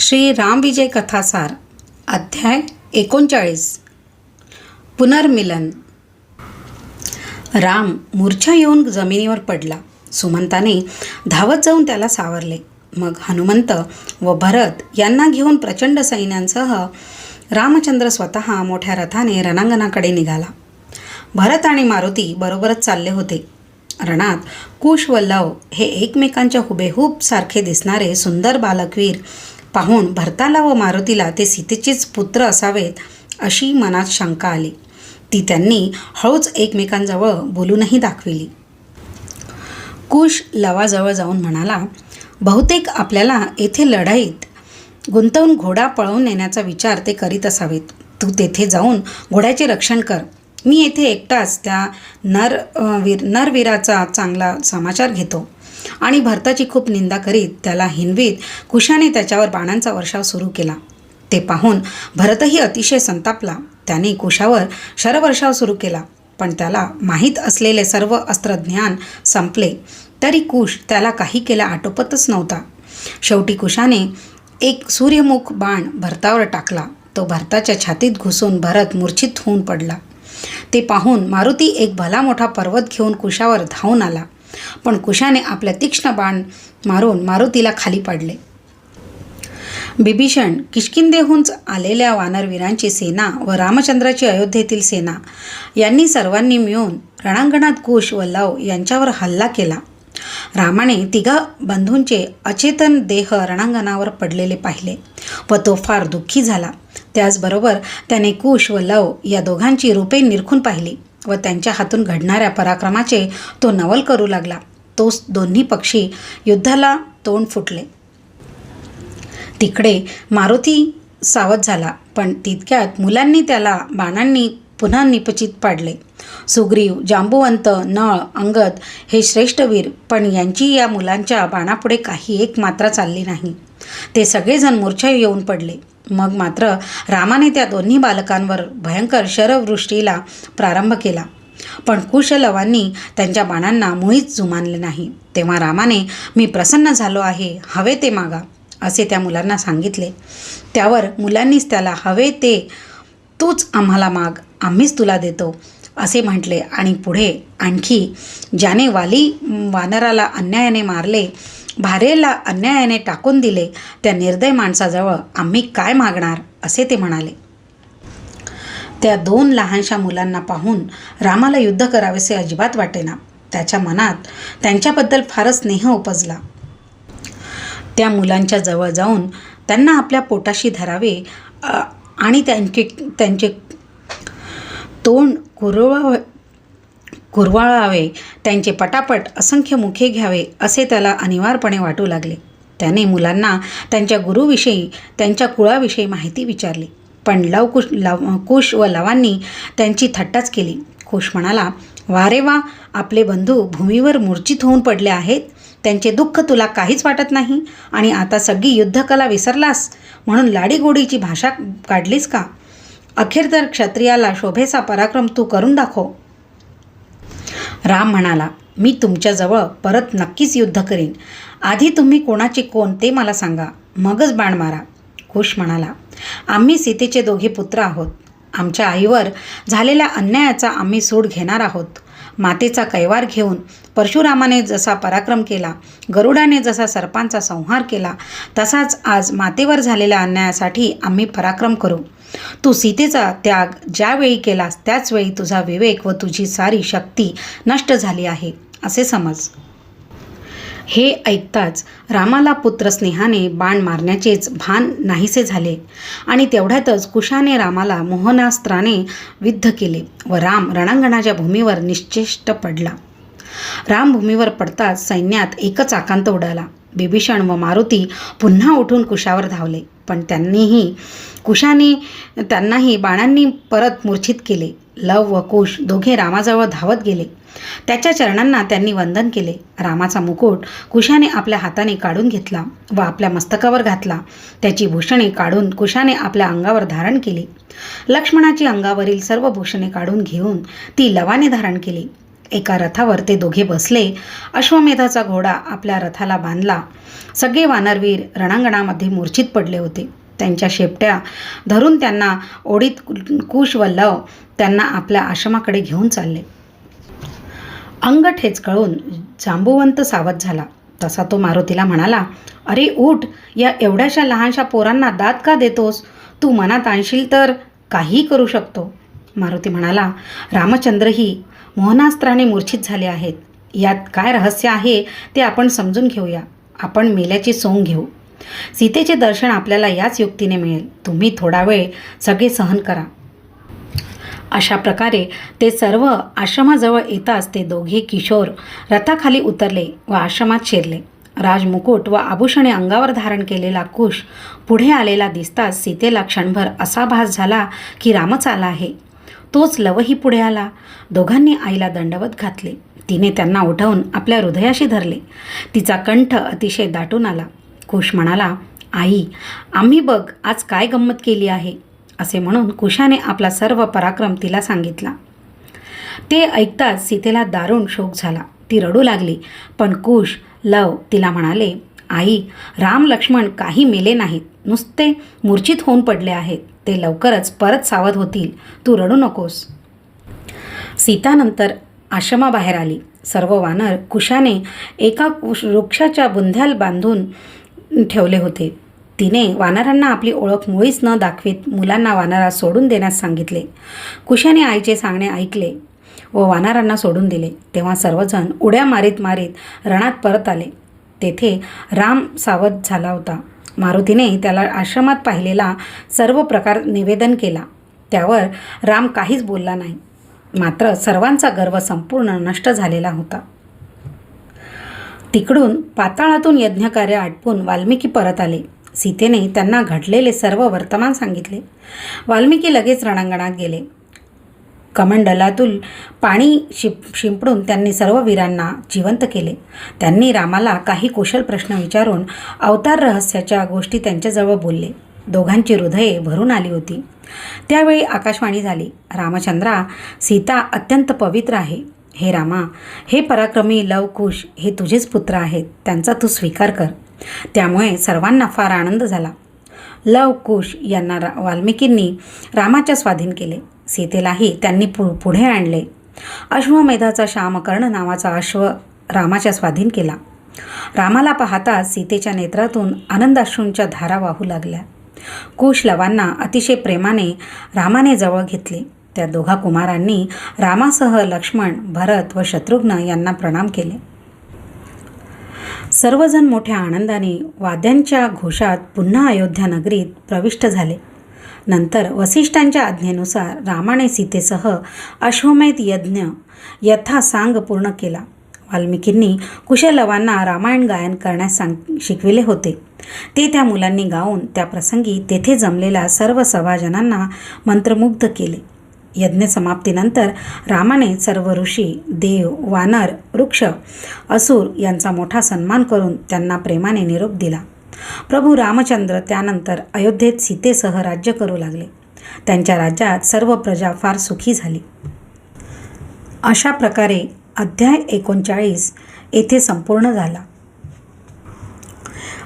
श्री रामविजय कथासार अध्याय एकोणचाळीस. पुनर्मिलन. राम मूर्छा येऊन जमिनीवर पडला. सुमंताने धावत जाऊन त्याला सावरले. मग हनुमंत व भरत यांना घेऊन प्रचंड सैन्यांसह रामचंद्र स्वतः मोठ्या रथाने रणांगणाकडे निघाला. भरत आणि मारुती बरोबरच चालले होते. रणात कुश व लव हे एकमेकांच्या हुबेहूब सारखे दिसणारे सुंदर बालकवीर पाहून भरताला व मारुतीला ते सीतेचेच पुत्र असावेत अशी मनात शंका आली. ती त्यांनी हळूच एकमेकांजवळ बोलूनही दाखविली. कुश लवाजवळ जाऊन म्हणाला बहुतेक आपल्याला येथे लढाईत गुंतवून घोडा पळवून नेण्याचा विचार ते करीत असावेत. तू तेथे जाऊन घोड्याचे रक्षण कर. मी येथे एकटाच त्या नर वीर नरवीराचा चांगला समाचार घेतो. आणि भरताची खूप निंदा करीत त्याला हिनवीत कुशाने त्याच्यावर बाणांचा वर्षाव सुरू केला. ते पाहून भरतही अतिशय संतापला. त्याने कुशावर शरवर्षाव सुरू केला. पण त्याला माहीत असलेले सर्व अस्त्रज्ञान संपले. तरी कुश त्याला काही केला आटोपतच नव्हता. शेवटी कुशाने एक सूर्यमुख बाण भरतावर टाकला. तो भरताच्या छातीत घुसून भरत मूर्छित होऊन पडला. ते पाहून मारुती एक भला मोठा पर्वत घेऊन कुशावर धावून आला. पण कुशाने आपल्या तीक्ष्ण बाण मारून मारुतीला खाली पाडले. बिभीषण किष्किंदेहून आलेल्या वानरवीरांची सेना व रामचंद्राची अयोध्येतील सेना यांनी सर्वांनी मिळून रणांगणात कुश व लव यांच्यावर हल्ला केला. रामाने तिघा बंधूंचे अचेतन देह रणांगणावर पडलेले पाहिले व तो फार दुःखी झाला. त्याचबरोबर त्याने कुश व लव या दोघांची रूपे निरखून पाहिली व त्यांच्या हातून घडणाऱ्या पराक्रमाचे तो नवल करू लागला. तोच दोन्ही पक्षी युद्धाला तोंड फुटले. तिकडे मारुती सावध झाला पण तितक्यात मुलांनी त्याला बाणांनी पुन्हा निपचित पाडले. सुग्रीव जांबुवंत नळ अंगद हे श्रेष्ठवीर पण यांची या मुलांच्या बाणापुढे काही एक मात्रा चालली नाही. ते सगळेजण मूर्छा येऊन पडले. मग मात्र रामाने त्या दोन्ही बालकांवर भयंकर शरवृष्टीला प्रारंभ केला. पण कुशलवांनी त्यांच्या बाणांना मुळीच जुमानले नाही. तेव्हा रामाने मी प्रसन्न झालो आहे हवे ते मागा असे त्या मुलांना सांगितले. त्यावर मुलांनीच त्याला हवे ते तूच आम्हाला माग आम्हीच तुला देतो असे म्हटले. आणि पुढे आणखी ज्याने वाली वानराला अन्यायाने मारले भारेला अन्यायाने टाकून दिले त्या निर्दय माणसाजवळ आम्ही काय मागणार? असे ते म्हणाले. त्या दोन लहानशा मुलांना पाहून रामाला युद्ध करावेसे अजिबात वाटेना. त्याच्या मनात त्यांच्याबद्दल फारच स्नेह उपजला. त्या मुलांच्या जवळ जाऊन त्यांना आपल्या पोटाशी धरावे आणि त्यांचे त्यांचे तोंड कुरवा कुरवाळावे. त्यांचे पटापट असंख्य मुखे घ्यावे असे त्याला अनिवार्यपणे वाटू लागले. त्याने मुलांना त्यांच्या गुरुविषयी त्यांच्या कुळाविषयी माहिती विचारली. पण लव कुश लव कुश व लवांनी त्यांची थट्टाच केली. कुश म्हणाला वा रे वा आपले बंधू भूमीवर मूर्छित होऊन पडले आहेत. त्यांचे दुःख तुला काहीच वाटत नाही? आणि आता सगळी युद्धकला विसरलास? म्हणून लाडीगोडीची भाषा काढलीस का? अखेर तर क्षत्रियाला शोभेचा पराक्रम तू करून दाखव. राम म्हणाला मी तुमच्याजवळ परत नक्कीच युद्ध करीन. आधी तुम्ही कोणाचे कोण ते मला सांगा. मगच बाण मारा. खुश म्हणाला आम्ही सीतेचे दोघे पुत्र आहोत. आमच्या आईवर झालेल्या अन्यायाचा आम्ही सूड घेणार आहोत. मातेचा कैवार घेऊन परशुरामाने जसा पराक्रम केला गरुडाने जसा सर्पांचा संहार केला तसाच आज मातेवर झालेल्या अन्यायासाठी आम्ही पराक्रम करू. तू सीतेचा त्याग ज्यावेळी केलास त्याचवेळी तुझा विवेक व तुझी सारी शक्ती नष्ट झाली आहे असे समज. हे ऐकताच रामाला पुत्रस्नेहाने बाण मारण्याचेच भान नाहीसे झाले आणि तेवढ्यातच कुशाने रामाला मोहनास्त्राने विद्ध केले व राम रणांगणाच्या भूमीवर निश्चेष्ट पडला. राम भूमीवर पडताच सैन्यात एकच आकांत उडाला. बिभीषण व मारुती पुन्हा उठून कुशावर धावले. पण त्यांनीही कुशाने त्यांनाही बाणांनी परत मूर्छित केले. लव व कुश दोघे रामाजवळ धावत गेले. त्याच्या चरणांना त्यांनी वंदन केले. रामाचा मुकुट कुशाने आपल्या हाताने काढून घेतला व आपल्या मस्तकावर घातला. त्याची भूषणे काढून कुशाने आपल्या अंगावर धारण केली. लक्ष्मणाची अंगावरील सर्व भूषणे काढून घेऊन ती लवाने धारण केली. एका रथावर ते दोघे बसले. अश्वमेधाचा घोडा आपल्या रथाला बांधला. सगळे वानरवीर रणांगणामध्ये मूर्छित पडले होते. त्यांच्या शेपट्या धरून त्यांना ओढीत कुश व लव त्यांना आपल्या आश्रमाकडे घेऊन चालले. अंग ठेचकळून जांबुवंत सावध झाला. तसा तो मारुतीला म्हणाला अरे उठ. या एवढ्याशा लहानशा पोरांना दात का देतोस? तू मनात आणशील तर काहीही करू शकतो. मारुती म्हणाला रामचंद्रही मोहनास्त्राने मूर्छित झाले आहेत. यात काय रहस्य आहे ते आपण समजून घेऊया. आपण मेल्याची सोंग घेऊ. सीतेचे दर्शन आपल्याला याच युक्तीने मिळेल. तुम्ही थोडा वेळ सगळे सहन करा. अशा प्रकारे ते सर्व आश्रमाजवळ येताच ते दोघे किशोर रथाखाली उतरले व आश्रमात शिरले. राजमुकुट व आभूषणे अंगावर धारण केलेला कुश पुढे आलेला दिसताच सीतेला क्षणभर असा भास झाला की रामच आला आहे. तोच लवही पुढे आला. दोघांनी आईला दंडवत घातले. तिने त्यांना उठवून आपल्या हृदयाशी धरले. तिचा कंठ अतिशय दाटून आला. कुश म्हणाला आई आम्ही बघ आज काय गंमत केली आहे असे म्हणून कुशाने आपला सर्व पराक्रम तिला सांगितला. ते ऐकताच सीतेला दारुण शोक झाला. ती रडू लागली. पण कुश लव तिला म्हणाले आई राम लक्ष्मण काही मेले नाहीत. नुसते मूर्छित होऊन पडले आहेत. ते लवकरच परत सावध होतील. तू रडू नकोस. सीतानंतर आश्रमाबाहेर आली. सर्व वानर कुशाने एका कुश- वृक्षाच्या बुंध्याल बांधून ठेवले होते. तिने वानरांना आपली ओळख मुळीच न दाखवीत मुलांना वानरा सोडून देण्यास सांगितले. कुशाने आईचे सांगणे ऐकले व वानरांना सोडून दिले. तेव्हा सर्वजण उड्या मारीत मारीत रणात परत आले. तेथे राम सावध झाला होता. मारुतीने त्याला आश्रमात पाहिलेला सर्व प्रकार निवेदन केला. त्यावर राम काहीच बोलला नाही. मात्र सर्वांचा गर्व संपूर्ण नष्ट झालेला होता. तिकडून पाताळातून यज्ञकार्य आटपून वाल्मिकी परत आले. सीतेने त्यांना घडलेले सर्व वर्तमान सांगितले. वाल्मिकी लगेच रणांगणात गेले. कमंडलातून पाणी शिप शिंपडून त्यांनी सर्व वीरांना जिवंत केले. त्यांनी रामाला काही कुशल प्रश्न विचारून अवतार रहस्याच्या गोष्टी त्यांच्याजवळ बोलले. दोघांची हृदये भरून आली होती. त्यावेळी आकाशवाणी झाली रामचंद्रा सीता अत्यंत पवित्र आहे. हे रामा हे पराक्रमी लवकुश हे तुझेच पुत्र आहेत. त्यांचा तू स्वीकार कर. त्यामुळे सर्वांना फार आनंद झाला. लव कुश यांना रा वाल्मिकींनी रामाच्या स्वाधीन केले. सीतेलाही त्यांनी पु पुढे आणले. अश्वमेधाचा श्यामकर्ण नावाचा अश्व रामाच्या स्वाधीन केला. रामाला पाहता सीतेच्या नेत्रातून आनंदाश्रूंच्या धारा वाहू लागल्या. कुशलवांना अतिशय प्रेमाने रामाने जवळ घेतले. त्या दोघा कुमारांनी रामासह लक्ष्मण भरत व शत्रुघ्न यांना प्रणाम केले. सर्वजण मोठ्या आनंदाने वाद्यांच्या घोषात पुन्हा अयोध्या नगरीत प्रविष्ट झाले. नंतर वसिष्ठांच्या आज्ञेनुसार रामाने सीतेसह अश्वमेध यज्ञ यथासांग पूर्ण केला. वाल्मिकींनी कुशलवांना रामायण गायन करण्यास सांग शिकविले होते. ते त्या मुलांनी गाऊन त्या प्रसंगी तेथे जमलेल्या सर्व सभाजनांना मंत्रमुग्ध केले. यज्ञ समाप्तीनंतर रामाने सर्व ऋषी देव वानर वृक्ष असुर यांचा मोठा सन्मान करून त्यांना प्रेमाने निरोप दिला. प्रभू रामचंद्र त्यानंतर अयोध्येत सीतेसह राज्य करू लागले. त्यांच्या राज्यात सर्व प्रजा फार सुखी झाली. अशा प्रकारे अध्याय एकोणचाळीस येथे संपूर्ण झाला.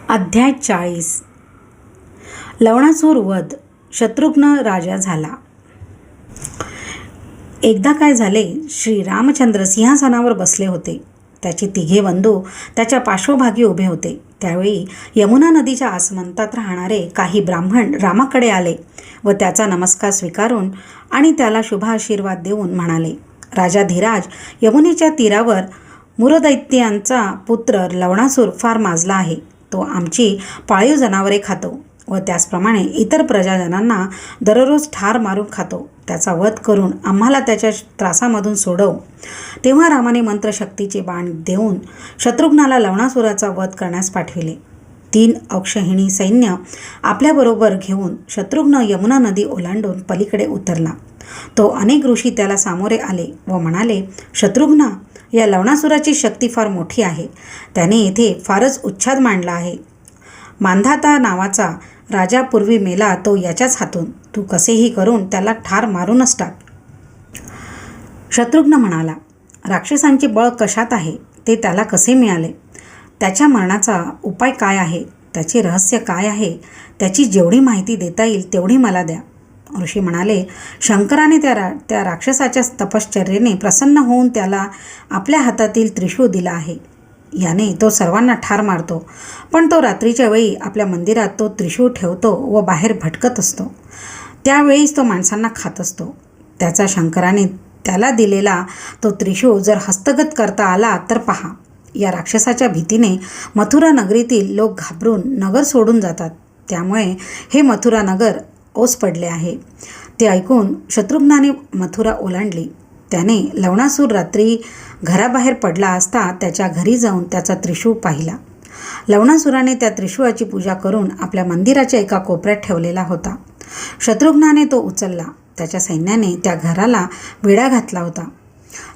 अध्याय चाळीस. लवणासूर वध शत्रुघ्न राजा झाला. एकदा काय झाले श्री रामचंद्र सिंहासनावर बसले होते. त्याचे तिघे बंधू त्याच्या पार्श्वभागी उभे होते. त्यावेळी यमुना नदीच्या आसमंतात राहणारे काही ब्राह्मण रामाकडे आले व त्याचा नमस्कार स्वीकारून आणि त्याला शुभ आशीर्वाद देऊन म्हणाले राजा धीराज यमुनेच्या तीरावर मुरदैत्यांचा पुत्र लवणासूर फार माजला आहे. तो आमची पाळीव जनावरे खातो व त्याचप्रमाणे इतर प्रजाजनांना दररोज ठार मारून खातो. त्याचा वध करून आम्हाला त्याच्या त्रासामधून सोडव. तेव्हा रामाने मंत्रशक्तीचे बाण देऊन शत्रुघ्नाला लवणासुराचा वध करण्यास पाठविले. तीन अक्षहिणी सैन्य आपल्याबरोबर घेऊन शत्रुघ्न यमुना नदी ओलांडून पलीकडे उतरला. तो अनेक ऋषी त्याला सामोरे आले व म्हणाले शत्रुघ्ना या लवणासुराची शक्ती फार मोठी आहे. त्याने येथे फारच उच्छाद मांडला आहे. मांधाता नावाचा राजा पूर्वी मेला तो याच्याच हातून. तू कसेही करून त्याला ठार मारूनच टाक शत्रुघ्न म्हणाला राक्षसांचे बळ कशात आहे? ते त्याला कसे मिळाले? त्याच्या मरणाचा उपाय काय आहे? त्याचे रहस्य काय आहे? त्याची जेवढी माहिती देता येईल तेवढी मला द्या. ऋषी म्हणाले शंकराने त्या रा त्या राक्षसाच्या तपश्चर्येने प्रसन्न होऊन त्याला आपल्या हातातील त्रिशूळ दिला आहे. याने तो सर्वांना ठार मारतो. पण तो रात्रीच्या वेळी आपल्या मंदिरात तो त्रिशूळ ठेवतो व बाहेर भटकत असतो. त्यावेळीच तो माणसांना खात असतो. त्याचा शंकराने त्याला दिलेला तो त्रिशूळ जर हस्तगत करता आला तर पहा. या राक्षसाच्या भीतीने मथुरा नगरीतील लोक घाबरून नगर सोडून जातात. त्यामुळे हे मथुरा नगर ओस पडले आहे. ते ऐकून शत्रुघ्नाने मथुरा ओलांडली. त्याने लवणासूर रात्री घराबाहेर पडला असता त्याच्या घरी जाऊन त्याचा त्रिशूळ पाहिला. लवणासुराने त्या त्रिशूळाची पूजा करून आपल्या मंदिराच्या एका कोपऱ्यात ठेवलेला होता. शत्रुघ्नाने तो उचलला. त्याच्या सैन्याने त्या घराला वेढा घातला होता.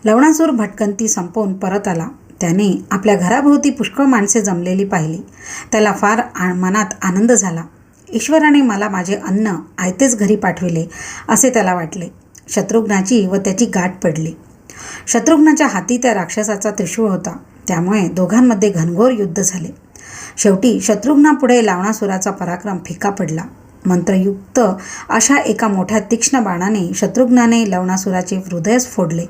लवणासूर भटकंती संपवून परत आला. त्याने आपल्या घराभोवती पुष्कळ माणसे जमलेली पाहिली. त्याला फार आ मनात आनंद झाला. ईश्वराने मला माझे अन्न आयतेच घरी पाठविले असे त्याला वाटले. शत्रुघ्नाची व त्याची गाठ पडली. शत्रुघ्नाच्या हाती त्या राक्षसाचा त्रिशूळ होता. त्यामुळे दोघांमध्ये घनघोर युद्ध झाले. शेवटी शत्रुघ्नापुढे लावणासुराचा पराक्रम फिका पडला. मंत्रयुक्त अशा एका मोठ्या तीक्ष्ण बाणाने शत्रुघ्नाने लवणासुराचे हृदयच फोडले.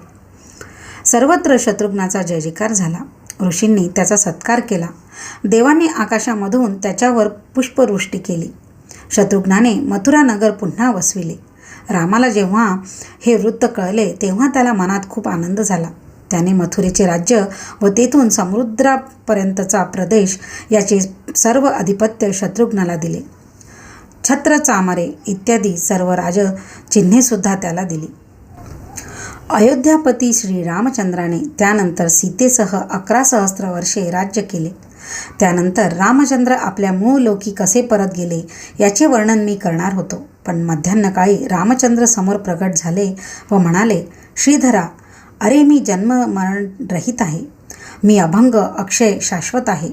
सर्वत्र शत्रुघ्नाचा जय जयकार झाला. ऋषींनी त्याचा सत्कार केला. देवांनी आकाशामधून त्याच्यावर पुष्पवृष्टी केली. शत्रुघ्नाने मथुरा नगर पुन्हा वसविले. रामाला जेव्हा हे वृत्त कळले तेव्हा त्याला मनात खूप आनंद झाला. त्याने मथुरेचे राज्य व तेथून समुद्रापर्यंतचा प्रदेश याचे सर्व आधिपत्य शत्रुघ्नाला दिले. छत्र चामरे इत्यादी सर्व राज चिन्हेसुद्धा त्याला दिली. अयोध्यापती श्री रामचंद्राने त्यानंतर सीतेसह अकरा सहस्त्र वर्षे राज्य केले. त्यानंतर रामचंद्र आपल्या मूळ लोकी कसे परत गेले याचे वर्णन मी करणार होतो. पण मध्यान्हकाळी रामचंद्र समोर प्रगट झाले व म्हणाले श्रीधरा अरे मी जन्म मरण रहित आहे. मी अभंग अक्षय शाश्वत आहे.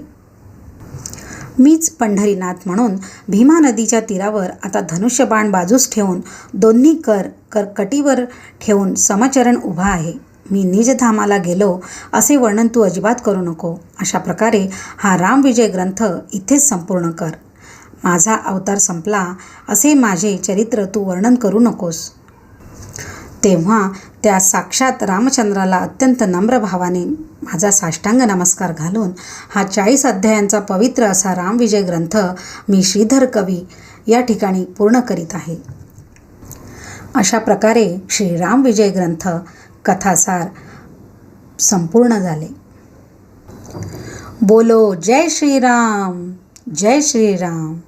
मीच पंढरीनाथ म्हणून भीमा नदीच्या तीरावर आता धनुष्यबाण बाजूस ठेवून दोन्ही कर करकटीवर ठेवून समचरण उभा आहे. मी निजधामाला गेलो असे वर्णन तू अजिबात करू नको. अशा प्रकारे हा रामविजय ग्रंथ इथेच संपूर्ण कर. माझा अवतार संपला असे माझे चरित्र तू वर्णन करू नकोस. तेव्हा त्या साक्षात रामचंद्राला अत्यंत नम्र भावाने माझा साष्टांग नमस्कार घालून हा चाळीस अध्यायांचा पवित्र असा रामविजय ग्रंथ मी श्रीधर कवी या ठिकाणी पूर्ण करीत आहे. अशा प्रकारे श्री रामविजय ग्रंथ कथासार संपूर्ण झाले. बोलो जय श्रीराम जय श्रीराम.